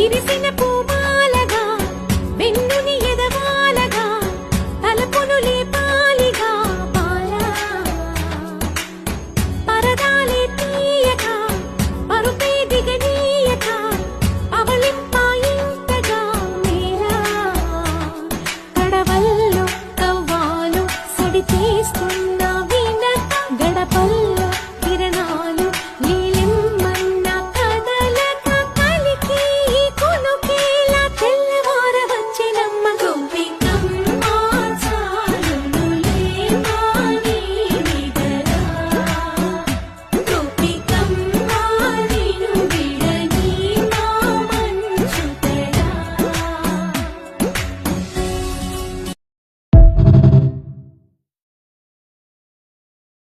విరిసిన